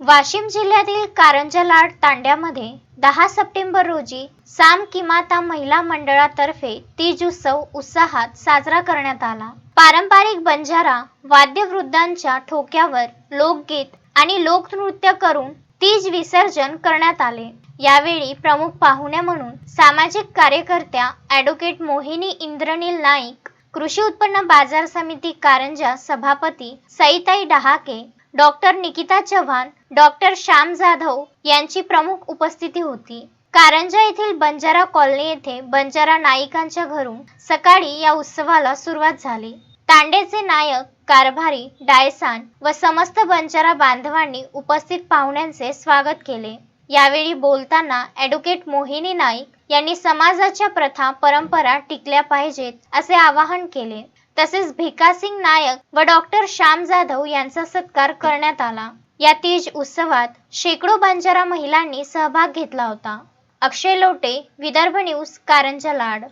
वाशिम जिल्ह्यातील कारंजा लाड तांड्यामध्ये दहा सप्टेंबर रोजी साम किमाता महिला मंडळातर्फे तीज उत्सव उत्साहात साजरा करण्यात आला. पारंपरिक बंजारा वाद्यवृद्धांच्या ठोक्यावर लोकगीत आणि लोकनृत्य करून तीज विसर्जन करण्यात आले. यावेळी प्रमुख पाहुण्या म्हणून सामाजिक कार्यकर्त्या ॲडव्होकेट मोहिनी इंद्रनील नाईक कृषी उत्पन्न बाजार समिती कारंजा सभापती सईताई डहाके डॉक्टर निकिता चव्हाण डॉक्टर श्याम जाधव यांची प्रमुख उपस्थिती होती. कारंजा येथील बंजारा कॉलनी येथे बंजारा नाईकांच्या घरून सकाळी या उत्सवाला सुरुवात झाली. तांडेचे नायक कारभारी डायसान व समस्त बंजारा बांधवांनी उपस्थित पाहुण्यांचे स्वागत केले. यावेळी बोलताना ॲडव्होकेट मोहिनी नाईक यांनी समाजाच्या प्रथा परंपरा टिकल्या पाहिजेत असे आवाहन केले. तसेच भिकासिंग नायक व डॉक्टर श्याम जाधव यांचा सत्कार करण्यात आला. या तीज उत्सवात शेकडो बंजारा महिलांनी सहभाग घेतला होता. अक्षय लोटे विदर्भ न्यूज कारंजा लाड.